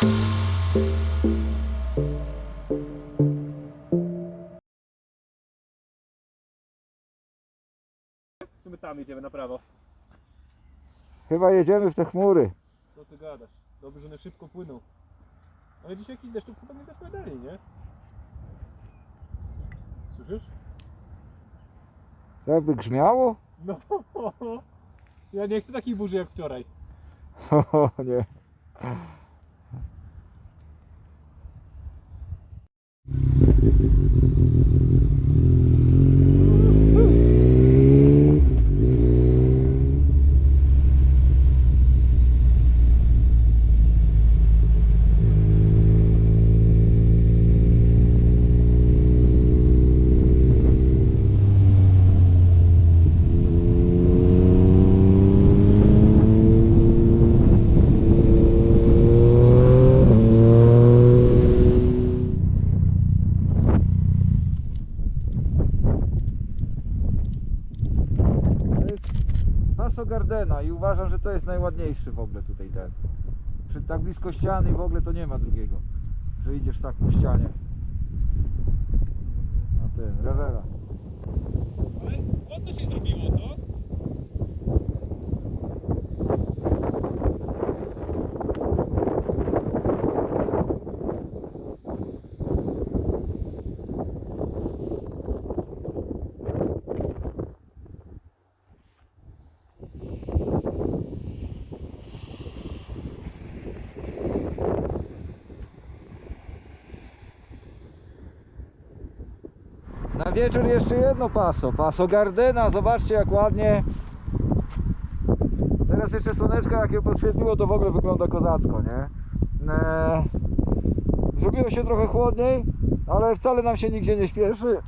Czy my tam jedziemy na prawo? Chyba jedziemy w te chmury. Co ty gadasz? Dobrze, że one szybko płyną. Ale dzisiaj jakiś deszczów chyba nie zapowiadali, nie? Słyszysz? Jakby grzmiało? No, ja nie chcę takiej burzy jak wczoraj. O nie. To jest Paso Gardena i uważam, że to najładniejszy w ogóle tutaj ten. Przy tak blisko ściany w ogóle to nie ma drugiego. Że idziesz tak po ścianie. Na tym, rewela. Ale ładno się zrobiło, co? Na wieczór jeszcze jedno paso. Paso Gardena, zobaczcie jak ładnie. Teraz jeszcze słoneczko jak je podświetliło to w ogóle wygląda kozacko, nie? Eee, zrobiło się trochę chłodniej, ale wcale nam się nigdzie nie śpieszy.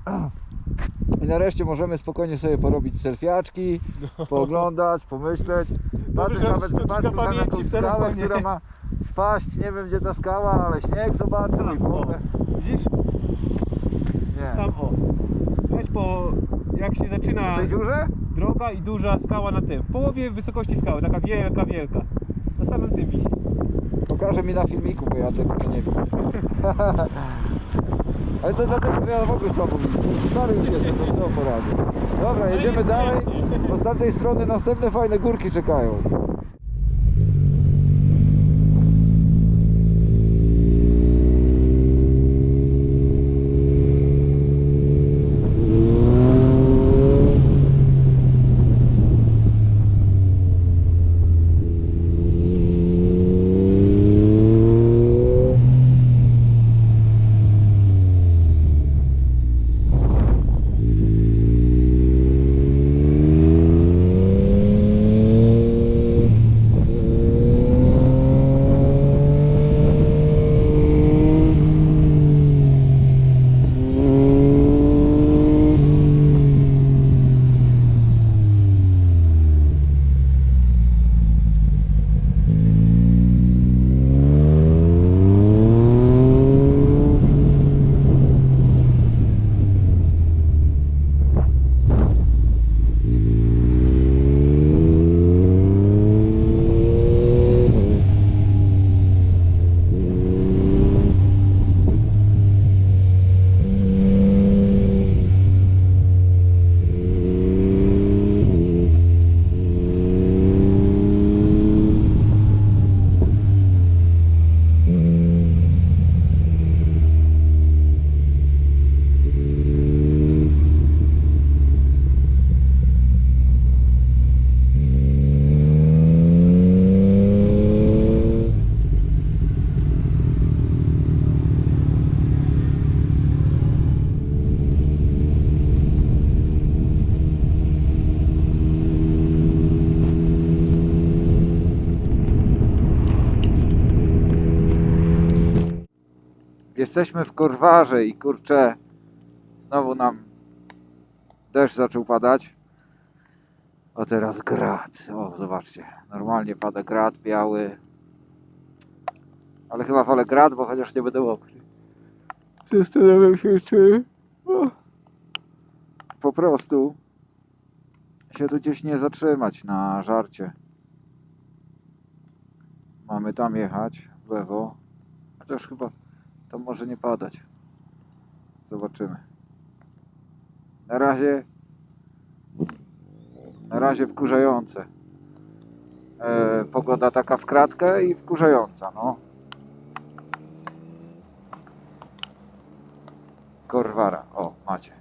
I nareszcie możemy spokojnie sobie porobić selfiaczki, pooglądać, pomyśleć. Mam nawet 100 patrzeć na pamięci taką w skałę, która ma spaść. Nie wiem gdzie ta skała, ale śnieg zobaczył i w ogóle. Widzisz? Nie. Tam o. Po... Jak się zaczyna tej dziurze? droga i duża skała na tym. W połowie wysokości skały, taka wielka, wielka. Na samym tym wisi. Pokaże mi na filmiku, bo ja tego to nie widzę. Ale to dlatego, że ja w ogóle słabo widzę. Stary już jestem, to co poradzę. Dobra, jedziemy dalej, bo z tamtej strony następne fajne górki czekają. Jesteśmy w Korwarze i kurczę, znowu nam deszcz zaczął padać. O teraz grad. O, zobaczcie. Normalnie pada grad biały. Ale chyba wolę grad, bo chociaż nie będę mokry. Zastanawiam się, czy o, po prostu się tu gdzieś nie zatrzymać na żarcie. Mamy tam jechać w lewo. Chociaż chyba to może nie padać. Zobaczymy. Na razie na razie wkurzające. E, pogoda taka w kratkę i wkurzająca, no. Korwara, o, macie.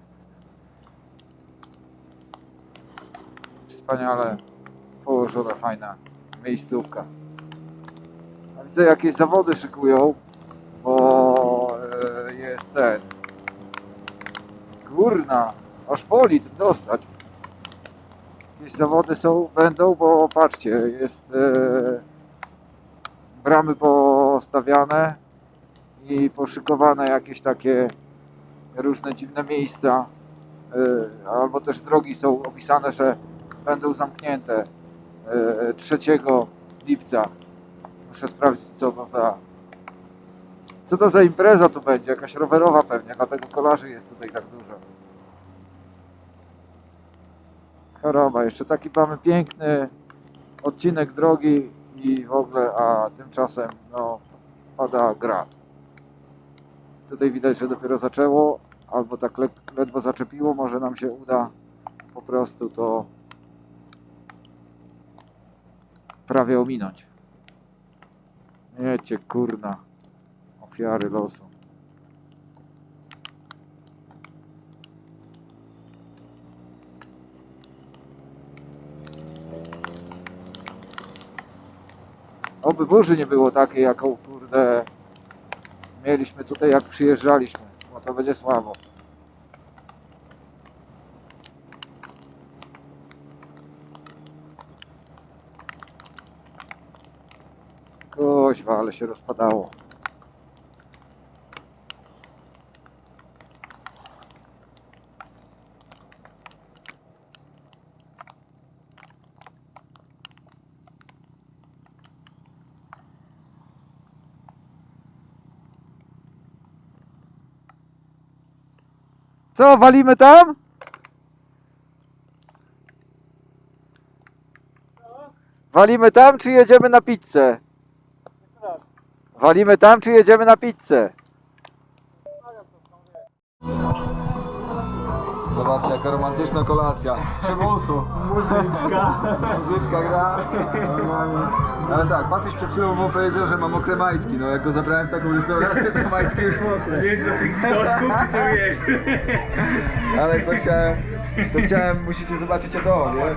Wspaniale położona, fajna miejscówka. Widzę, jakieś zawody szykują, e, ten. Kurna, aż tym dostać. Jakieś zawody są, będą, bo patrzcie, jest e, bramy postawiane i poszykowane jakieś takie różne dziwne miejsca, e, albo też drogi są opisane, że będą zamknięte e, 3 lipca. Muszę sprawdzić, co to za co to za impreza tu będzie, jakaś rowerowa pewnie, dlatego kolarzy jest tutaj tak dużo. Choroba, jeszcze taki mamy piękny odcinek drogi i w ogóle, a tymczasem no pada grad. Tutaj widać, że dopiero zaczęło, albo tak le ledwo zaczepiło, może nam się uda po prostu to prawie ominąć. Wiecie, kurna, ofiary losu. Oby burzy nie było takiej, jaką kurde mieliśmy tutaj jak przyjeżdżaliśmy, bo to będzie słabo. Koźwa, ale się rozpadało. Co, walimy tam? Walimy tam, czy jedziemy na pizzę? Walimy tam, czy jedziemy na pizzę? Zobaczcie, jaka romantyczna kolacja. Z przymusu. Muzyczka. Muzyczka gra. Normalnie. Ale tak, Patryś przed chwilą mu powiedział, że ma mokre majtki. No jak go zabrałem w taką restaurację, to majtki już mokre. Wiesz do tych widoczków, czy to wiesz? Ale co chciałem, to chciałem, musicie zobaczyć to, nie?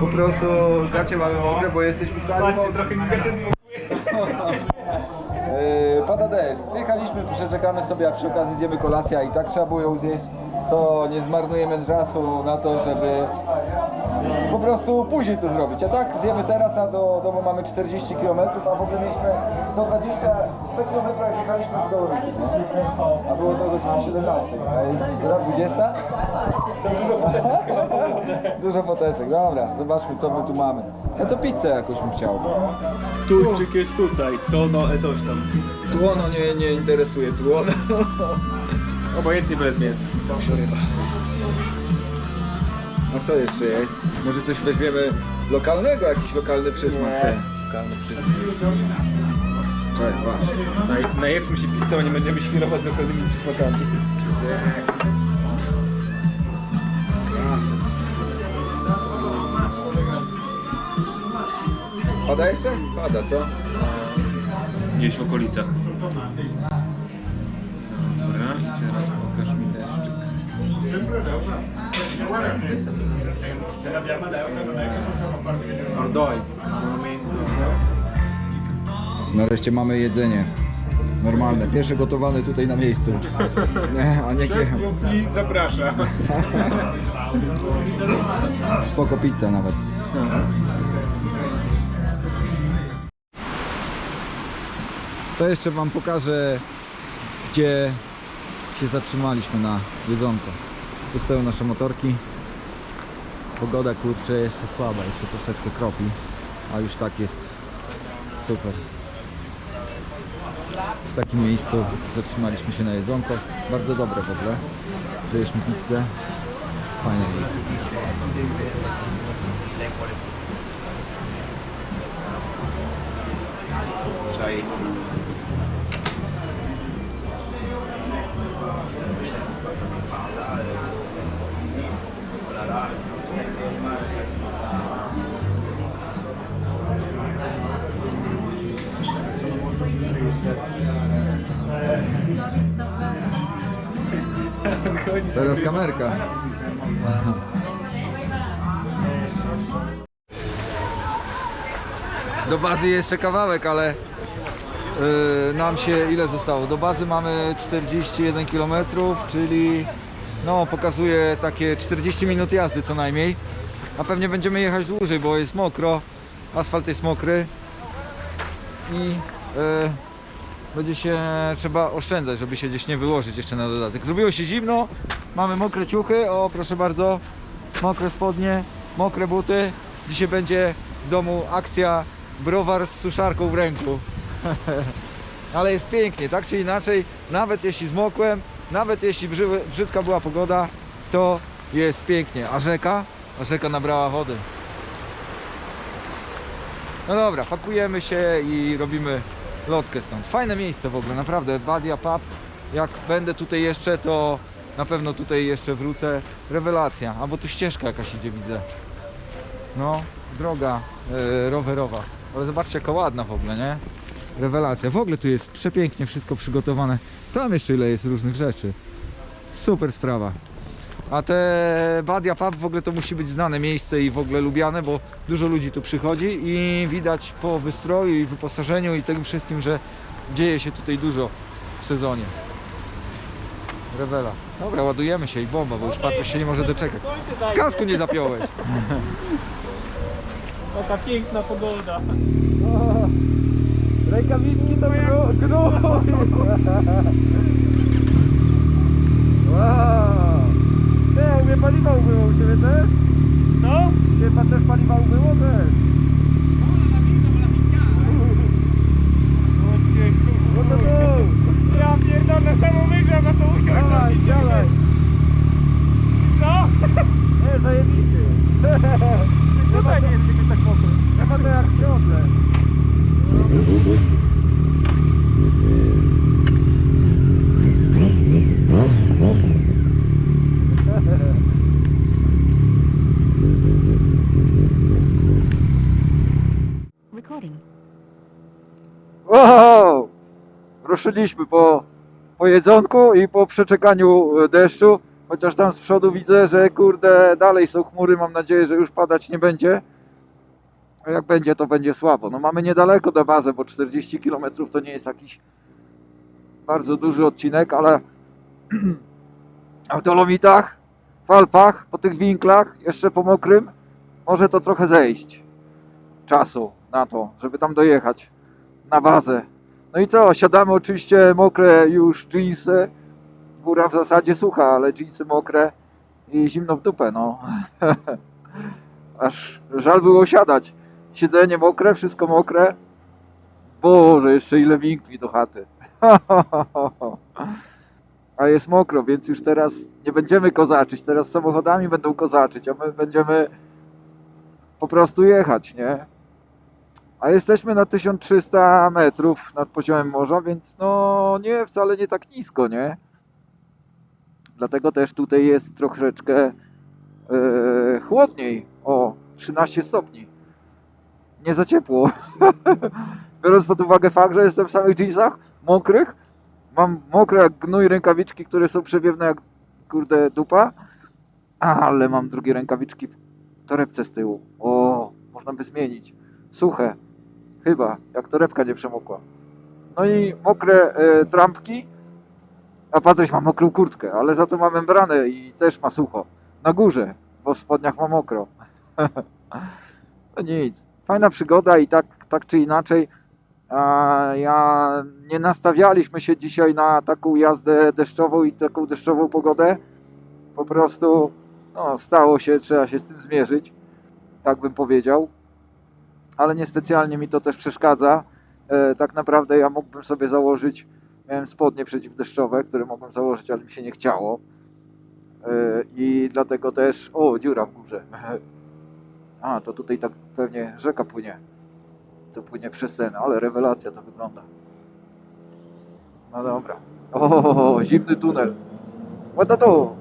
Po prostu gacie mamy mokre, bo jesteśmy cali Patrzcie, mokre. trochę mi się Yy, pada deszcz, zjechaliśmy, przeczekamy sobie, a przy okazji zjemy kolację, a i tak trzeba było ją zjeść, to nie zmarnujemy czasu na to, żeby po prostu później to zrobić. A tak zjemy teraz, a do domu mamy 40 km, a w ogóle mieliśmy 120, 100 km jak jechaliśmy Dołryki, nie? a było to o godzinie 17, a jest która 20? Dużo foteczek, dobra, zobaczmy co my tu mamy. No to pizzę jakąś bym chciał. Turczyk jest tutaj, to no, e, coś tam. Tłono nie, nie interesuje, tłono. Obojętnie bez mięsa. A co jeszcze jest? Może coś weźmiemy lokalnego, jakiś lokalny przysmak ten. Lokalny przysmak. Czekaj, masz. Naj, najedzmy się pizzą, a nie będziemy świrować z lokalnymi przysmakami. Pada jeszcze? Pada, co? Gdzieś w okolicach. Ardois. Nareszcie mamy jedzenie. Normalne. Pierwsze gotowane tutaj na miejscu. Nie, a nie kie... I zaprasza. Spoko pizza nawet. To jeszcze wam pokażę, gdzie się zatrzymaliśmy na jedzonko. Tu stoją nasze motorki. Pogoda kurczę jeszcze słaba, jeszcze troszeczkę kropi, a już tak jest super. W takim miejscu zatrzymaliśmy się na jedzonko. Bardzo dobre w ogóle. Wzięliśmy pizzę. Fajne miejsce. Teraz kamerka. Do bazy jeszcze kawałek, ale yy, nam się ile zostało? Do bazy mamy 41 km, czyli no pokazuje takie 40 minut jazdy co najmniej. A pewnie będziemy jechać dłużej, bo jest mokro, asfalt jest mokry i yy, będzie się trzeba oszczędzać, żeby się gdzieś nie wyłożyć jeszcze na dodatek. Zrobiło się zimno, mamy mokre ciuchy, o proszę bardzo, mokre spodnie, mokre buty. Dzisiaj będzie w domu akcja browar z suszarką w ręku. Ale jest pięknie, tak czy inaczej, nawet jeśli zmokłem, nawet jeśli brzy- brzydka była pogoda, to jest pięknie. A rzeka? A rzeka nabrała wody. No dobra, pakujemy się i robimy lotkę stąd. Fajne miejsce w ogóle, naprawdę. Badia Pub. Jak będę tutaj jeszcze, to na pewno tutaj jeszcze wrócę. Rewelacja. Albo tu ścieżka jakaś idzie, widzę. No, droga e, rowerowa. Ale zobaczcie, jaka ładna w ogóle, nie? Rewelacja. W ogóle tu jest przepięknie wszystko przygotowane. Tam jeszcze ile jest różnych rzeczy. Super sprawa. A te Badia Pub w ogóle to musi być znane miejsce i w ogóle lubiane, bo dużo ludzi tu przychodzi i widać po wystroju i wyposażeniu i tym wszystkim, że dzieje się tutaj dużo w sezonie. Rewela. Dobra, ładujemy się i bomba, bo już Patryś się nie może doczekać. Kasku nie zapiąłeś. Taka piękna pogoda. Rękawiczki to gnój. Wow. Ty, u mnie paliwa ubyło, u Ciebie też? Co? U Ciebie pan też paliwa ubyło też? No to tu. Ja pierdolę, samą myżę, na to usiąść. Dawaj, dawaj. Co? Nie, zajebiście. Tutaj nie jest jakoś tak mokro. Chyba to jak w ciągle. Recording. Wow! Ruszyliśmy po, po jedzonku i po przeczekaniu e, deszczu. Chociaż tam z przodu widzę, że kurde dalej są chmury. Mam nadzieję, że już padać nie będzie. A jak będzie, to będzie słabo. No mamy niedaleko do bazy, bo 40 km to nie jest jakiś bardzo duży odcinek, ale w Dolomitach, w Alpach, po tych winklach, jeszcze po mokrym, może to trochę zejść czasu na to, żeby tam dojechać na bazę. No i co, siadamy oczywiście mokre już jeansy. Góra w zasadzie sucha, ale jeansy mokre i zimno w dupę, no. Aż żal było siadać. Siedzenie mokre, wszystko mokre. Boże, jeszcze ile winkli do chaty. A jest mokro, więc już teraz nie będziemy kozaczyć. Teraz samochodami będą kozaczyć, a my będziemy po prostu jechać, nie? A jesteśmy na 1300 metrów nad poziomem morza, więc no nie, wcale nie tak nisko, nie? Dlatego też tutaj jest troszeczkę e, chłodniej, o 13 stopni. Nie za ciepło. Biorąc pod uwagę fakt, że jestem w samych jeansach, mokrych, mam mokre jak gnój rękawiczki, które są przewiewne jak kurde dupa, ale mam drugie rękawiczki w torebce z tyłu. O, można by zmienić. Suche, Chyba, jak torebka nie przemokła. No i mokre e, trampki, a Patryś ma mokrą kurtkę, ale za to ma membranę i też ma sucho. Na górze, bo w spodniach ma mokro. no nic. Fajna przygoda i tak, tak czy inaczej. A ja nie nastawialiśmy się dzisiaj na taką jazdę deszczową i taką deszczową pogodę. Po prostu no, stało się, trzeba się z tym zmierzyć. Tak bym powiedział ale niespecjalnie mi to też przeszkadza. E, tak naprawdę ja mógłbym sobie założyć, miałem spodnie przeciwdeszczowe, które mogłem założyć, ale mi się nie chciało. E, I dlatego też, o, dziura w górze. A, to tutaj tak pewnie rzeka płynie. Co płynie przez sen, ale rewelacja to wygląda. No dobra. O, zimny tunel. What to?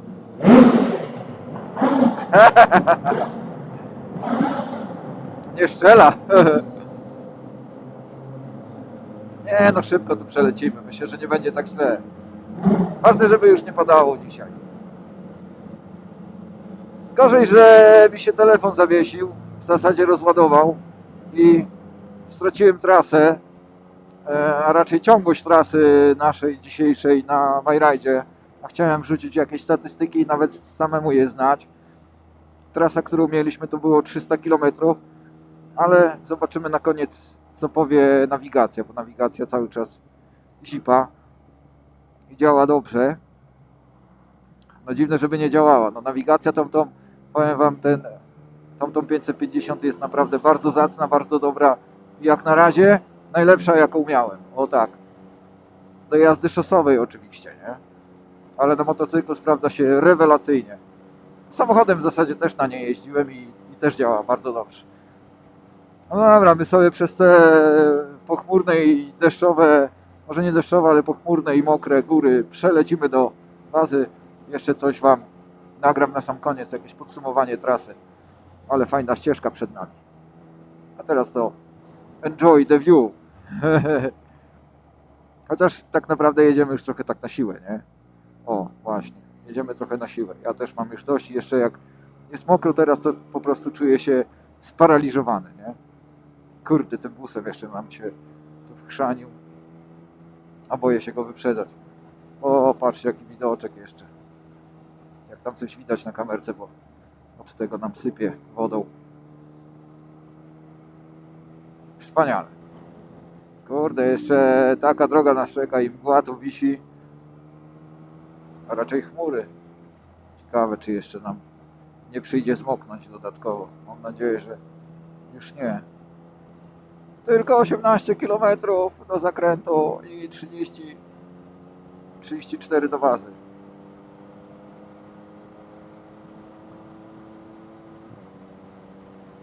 nie strzela. nie, no szybko tu przelecimy. Myślę, że nie będzie tak źle. Ważne, żeby już nie padało dzisiaj. Gorzej, że mi się telefon zawiesił, w zasadzie rozładował i straciłem trasę, e, a raczej ciągłość trasy naszej dzisiejszej na MyRide. A chciałem wrzucić jakieś statystyki i nawet samemu je znać. Trasa, którą mieliśmy to było 300 km, ale zobaczymy na koniec co powie nawigacja, bo nawigacja cały czas zipa i działa dobrze. No dziwne, żeby nie działała. No nawigacja tamtą, powiem wam, ten, tamtą 550 jest naprawdę bardzo zacna, bardzo dobra. I Jak na razie najlepsza jaką miałem. O tak. Do jazdy szosowej oczywiście, nie? Ale na motocyklu sprawdza się rewelacyjnie. Samochodem w zasadzie też na nie jeździłem i, i też działa bardzo dobrze. No dobra, my sobie przez te pochmurne i deszczowe, może nie deszczowe, ale pochmurne i mokre góry przelecimy do bazy. Jeszcze coś Wam nagram na sam koniec, jakieś podsumowanie trasy. Ale fajna ścieżka przed nami. A teraz to enjoy the view. Chociaż tak naprawdę jedziemy już trochę tak na siłę, nie? O, właśnie. Jedziemy trochę na siłę. Ja też mam już dość i jeszcze jak jest mokro teraz, to po prostu czuję się sparaliżowany, nie? Kurde, tym busem jeszcze nam się tu wchrzanił. A boję się go wyprzedzać. O, patrzcie jaki widoczek jeszcze. Jak tam coś widać na kamerce, bo od tego nam sypie wodą. Wspaniale. Kurde, jeszcze taka droga nas czeka i mgła tu wisi. A raczej chmury. Ciekawe, czy jeszcze nam nie przyjdzie zmoknąć dodatkowo. Mam nadzieję, że już nie. Tylko 18 km do zakrętu i 30 34 do bazy.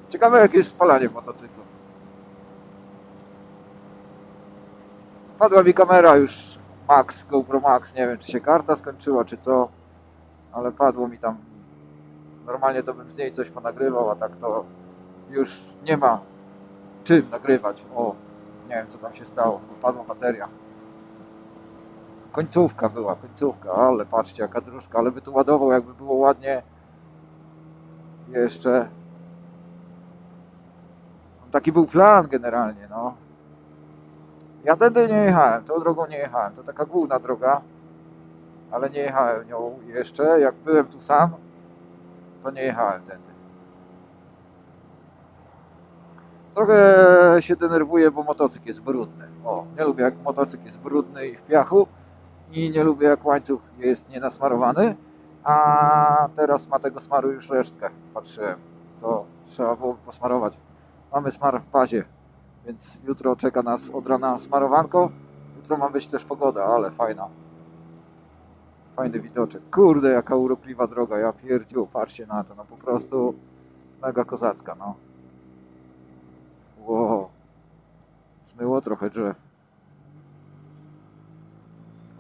Ciekawe jakie jest spalanie w motocyklu. Padła mi kamera już Max, GoPro Max, nie wiem czy się karta skończyła czy co, ale padło mi tam. Normalnie to bym z niej coś ponagrywał, a tak to już nie ma czym nagrywać. O, nie wiem co tam się stało, bo padła bateria. Końcówka była, końcówka, ale patrzcie jaka dróżka, ale by tu ładował jakby było ładnie. Jeszcze. Taki był plan generalnie, no. Ja tędy nie jechałem, tą drogą nie jechałem, to taka główna droga, ale nie jechałem nią jeszcze. Jak byłem tu sam, to nie jechałem tędy. Trochę się denerwuję, bo motocykl jest brudny. O, nie lubię jak motocykl jest brudny i w piachu i nie lubię jak łańcuch jest nienasmarowany, a teraz ma tego smaru już resztkę, patrzyłem. To trzeba było posmarować. Mamy smar w bazie, więc jutro czeka nas od rana smarowanko. Jutro ma być też pogoda, ale fajna. Fajny widoczek. Kurde, jaka urokliwa droga, ja pierdziu, patrzcie na to, no po prostu mega kozacka, no. Wow. Zmyło trochę drzew.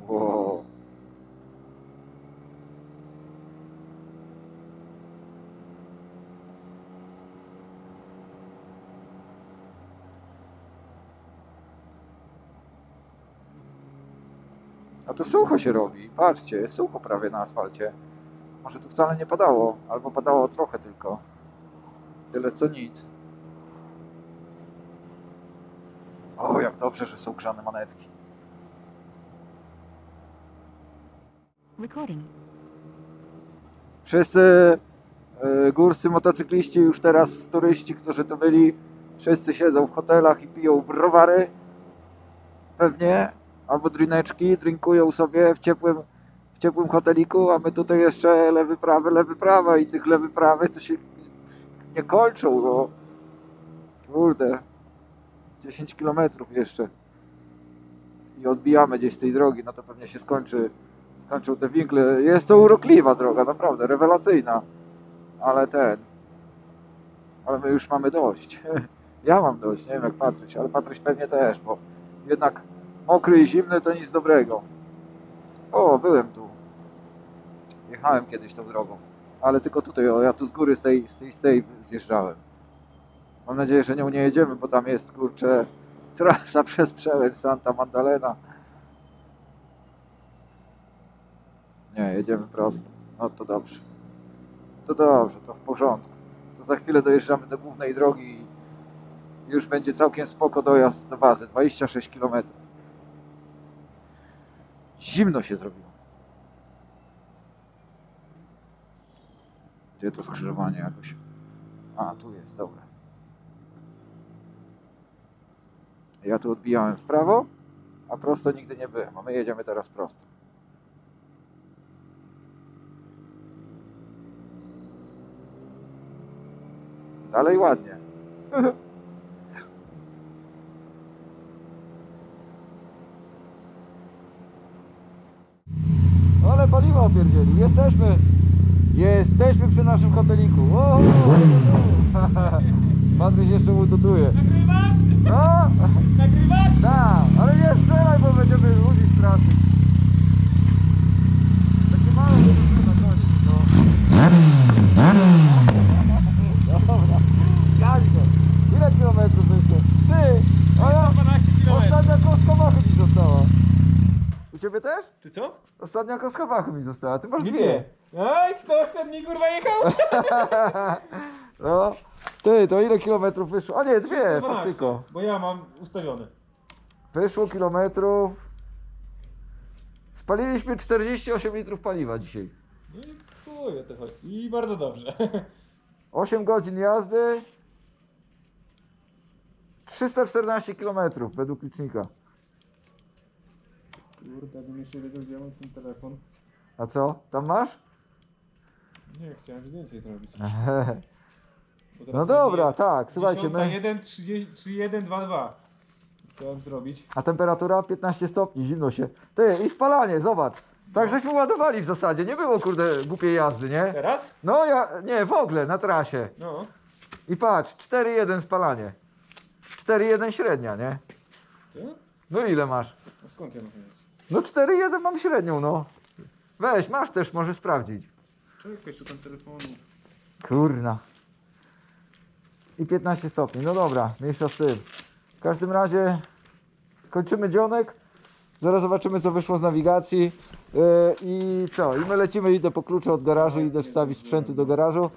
Wow. A tu sucho się robi. Patrzcie, sucho prawie na asfalcie. Może tu wcale nie padało, albo padało trochę tylko. Tyle co nic. O, jak dobrze, że są grzane manetki. Recording. Wszyscy y, górscy motocykliści, już teraz turyści, którzy tu byli, wszyscy siedzą w hotelach i piją browary. Pewnie. Albo drineczki, drinkują sobie w ciepłym, w ciepłym hoteliku, a my tutaj jeszcze lewy, prawy, lewy, prawa i tych lewy, prawy to się nie kończą, no. Kurde. 10 km jeszcze. I odbijamy gdzieś z tej drogi, no to pewnie się skończy, skończą te winkle. Jest to urokliwa droga, naprawdę, rewelacyjna. Ale ten. Ale my już mamy dość. Ja mam dość, nie wiem jak Patryś, ale Patryś pewnie też, bo jednak mokry i zimny to nic dobrego. O, byłem tu. Jechałem kiedyś tą drogą, ale tylko tutaj, o, ja tu z góry z tej, z tej, z tej zjeżdżałem. Mam nadzieję, że nią nie jedziemy, bo tam jest, kurczę, trasa przez przełęcz Santa Magdalena. Nie, jedziemy prosto. No to dobrze. To dobrze, to w porządku. To za chwilę dojeżdżamy do głównej drogi i już będzie całkiem spoko dojazd do bazy. 26 km. Zimno się zrobiło. Gdzie to skrzyżowanie jakoś? A, tu jest, dobra. Ja tu odbijałem w prawo, a prosto nigdy nie byłem, a my jedziemy teraz prosto. Dalej ładnie. Ale paliwo opierdzielił. Jesteśmy. Jesteśmy przy naszym hoteliku. Patryś jeszcze mu. Nagrywasz? No, Nagrywasz? tak, ale nie strzelaj, bo będziemy ludzi straszyć. Takie małe na koniec, no. Dobra, gaś go. Ile kilometrów wyszło? Ty, a ja... 12 km. Ostatnia kostka mi została. U ciebie też? Czy co? Ostatnia kostka mi została, ty masz dwie. Oj, kto ostatni kurwa jechał? No, ty, to ile kilometrów wyszło? A nie, dwie, 12, faktyko. Bo ja mam ustawione. Wyszło kilometrów. Spaliliśmy 48 litrów paliwa dzisiaj. No i to chodzi. I bardzo dobrze. 8 godzin jazdy. 314 km według licznika. Kurde, bym jeszcze wiedział, gdzie mam ten telefon. A co? Tam masz? Nie, chciałem zdjęcie zrobić. Bo teraz No dobra, jest tak, słuchajcie, my... 1, 31, 2, 2. Chciałem zrobić. A temperatura 15 stopni, zimno się. Ty, i spalanie, zobacz. Tak żeśmy ładowali w zasadzie, nie było kurde głupiej jazdy, nie? Teraz? No ja, nie, w ogóle, na trasie. No. I patrz, 4,1 spalanie. 4,1 średnia, nie? Co? No ile masz? A skąd ja mam wiedzieć? No 4,1 mam średnią, no. Weź, masz też, możesz sprawdzić. Czekaj, szukam telefonu. Kurna. I 15 stopni, no dobra, mniejsza z tym. W każdym razie kończymy dzionek. Zaraz zobaczymy co wyszło z nawigacji. Yy, I co? I my lecimy, idę po klucze od garażu, idę wstawić sprzęty do garażu.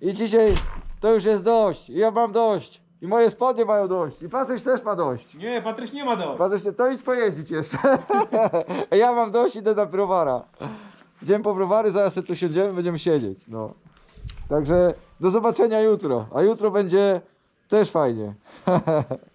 I dzisiaj to już jest dość. I ja mam dość. I moje spodnie mają dość. I Patryś też ma dość. Nie, Patryś nie ma dość. Patryś, to idź pojeździć jeszcze. ja mam dość, idę na browara. Idziemy po browary, zaraz sobie tu siedzimy, będziemy siedzieć. No. Także do zobaczenia jutro. A jutro będzie też fajnie.